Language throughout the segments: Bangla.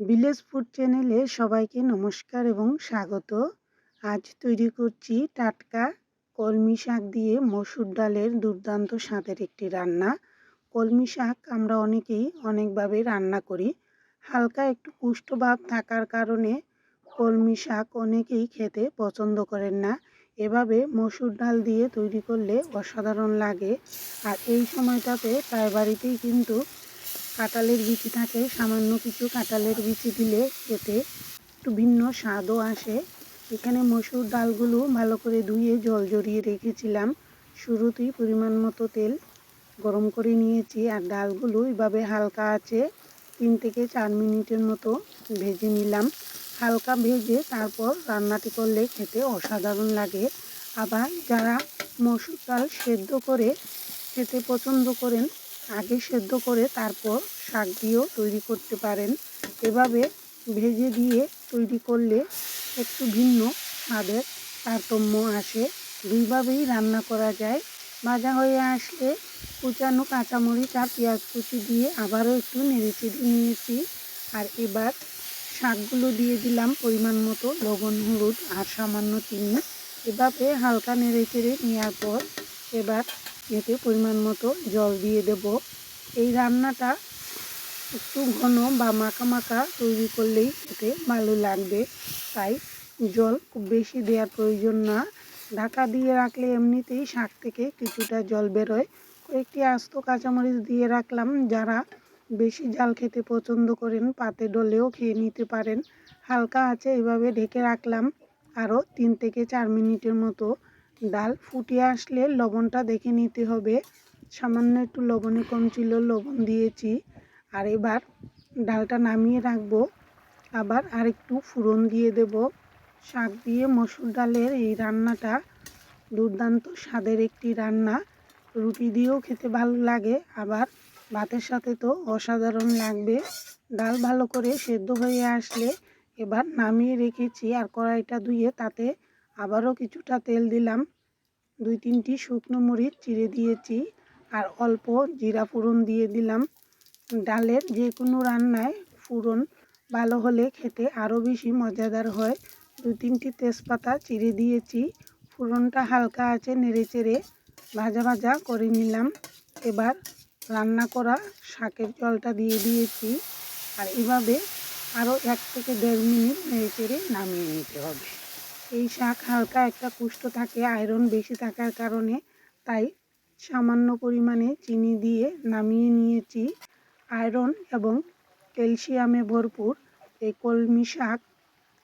ভিলেজ ফুড চ্যানেলে সবাইকে নমস্কার এবং স্বাগত। আজ তৈরি করছি টাটকা কলমি শাক দিয়ে মসুর ডালের দুর্দান্ত স্বাদের একটি রান্না। কলমি শাক আমরা অনেকেই অনেকভাবে রান্না করি। হালকা একটু কুষ্ঠভাব থাকার কারণে কলমি শাক অনেকেই খেতে পছন্দ করেন না। এভাবে মসুর ডাল দিয়ে তৈরি করলে অসাধারণ লাগে। আর এই সময়টাতে প্রায় বাড়িতেই কিন্তু কাঁঠালের বিচি থাকে, সামান্য কিছু কাঁঠালের বিচি দিলে খেতে একটু ভিন্ন স্বাদও আসে। এখানে মসুর ডালগুলো ভালো করে ধুয়ে জল জড়িয়ে রেখেছিলাম। শুরুতেই পরিমাণ মতো তেল গরম করে নিয়েছি আর ডালগুলো এভাবে হালকা আছে, তিন থেকে চার মিনিটের মতো ভেজে নিলাম। হালকা ভেজে তারপর রান্নাটি করলে খেতে অসাধারণ লাগে। আবার যারা মসুর ডাল সেদ্ধ করে খেতে পছন্দ করেন আগে সেদ্ধ করে তারপর শাক দিয়েও তৈরি করতে পারেন। এভাবে ভেজে দিয়ে তৈরি করলে একটু ভিন্ন স্বাদের তারতম্য আসে। দুইভাবেই রান্না করা যায়। ভাজা হয়ে আসলে কুচানো কাঁচামরিচ আর পেঁয়াজ কুচি দিয়ে আবারও একটু নেড়েচেড়ে নিয়েছি। আর এবার শাকগুলো দিয়ে দিলাম পরিমাণ মতো লবণ, হলুদ আর সামান্য চিনি। এভাবে হালকা নেড়েচেড়ে নেওয়ার পর এবার এতে পরিমাণ মতো জল দিয়ে দেব। এই রান্নাটা একটু ঘন বা মাখা মাখা তৈরি করলেই খেতে ভালো লাগবে। তাই জল খুব বেশি দেওয়ার প্রয়োজন না। ঢাকা দিয়ে রাখলে এমনিতেই শাক থেকে কিছুটা জল বেরোয়। কয়েকটি আস্ত কাঁচামরিচ দিয়ে রাখলাম। যারা বেশি জাল খেতে পছন্দ করেন, পাতে ডলেও খেয়ে নিতে পারেন। হালকা আছে এভাবে ঢেকে রাখলাম। আরও তিন থেকে চার মিনিটের মতো। ডাল ফুটিয়ে আসলে লবণটা দেখে নিতে হবে। সামান্য একটু লবণে কম ছিল, লবণ দিয়েছি। আর এবার ডালটা নামিয়ে রাখব। আবার আরেকটু ফুরন দিয়ে দেব। শাক দিয়ে মসুর ডালের এই রান্নাটা দুর্দান্ত স্বাদের একটি রান্না। রুটি দিয়েও খেতে ভালো লাগে, আবার ভাতের সাথে তো অসাধারণ লাগবে। ডাল ভালো করে সেদ্ধ হয়ে আসলে এবার নামিয়ে রেখেছি, আর কড়াইটা ধুয়ে তাতে আবারও কিছুটা তেল দিলাম। দুই তিনটি শুকনো মরিচ চিড়ে দিয়েছি। আর অল্প জিরা ফোড়ন দিয়ে দিলাম। ডালের যে কোনো রান্নায় ফোড়ন ভালো হলে খেতে আরও বেশি মজাদার হয়। দু তিনটি তেজপাতা চিড়ে দিয়েছি। ফোড়নটা হালকা আছে নেড়ে চেড়ে ভাজা ভাজা করে নিলাম। এবার রান্না করা শাকের জলটা দিয়ে দিয়েছি। আর এভাবে আরও এক থেকে দেড় মিনিট নেড়ে চেড়ে নামিয়ে নিতে হবে। এই শাক হালকা একটা কুষ্ঠ থাকে, আয়রন বেশি থাকার কারণে, তাই সামান্য পরিমাণে চিনি দিয়ে নামিয়ে নিয়েছি। আয়রন এবং ক্যালসিয়ামে ভরপুর এই কলমি শাক।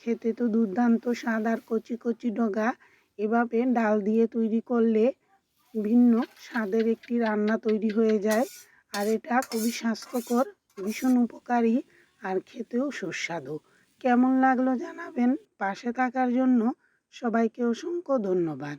খেতে তো দুর্দান্ত স্বাদ আর কচি কচি ডগা। এভাবে ডাল দিয়ে তৈরি করলে ভিন্ন স্বাদের একটি রান্না তৈরি হয়ে যায়। আর এটা খুবই স্বাস্থ্যকর, ভীষণ উপকারী আর খেতেও সুস্বাদু। কেমন লাগল জানাবেন? পাশে থাকার জন্য সবাইকে অসংখ্য ধন্যবাদ।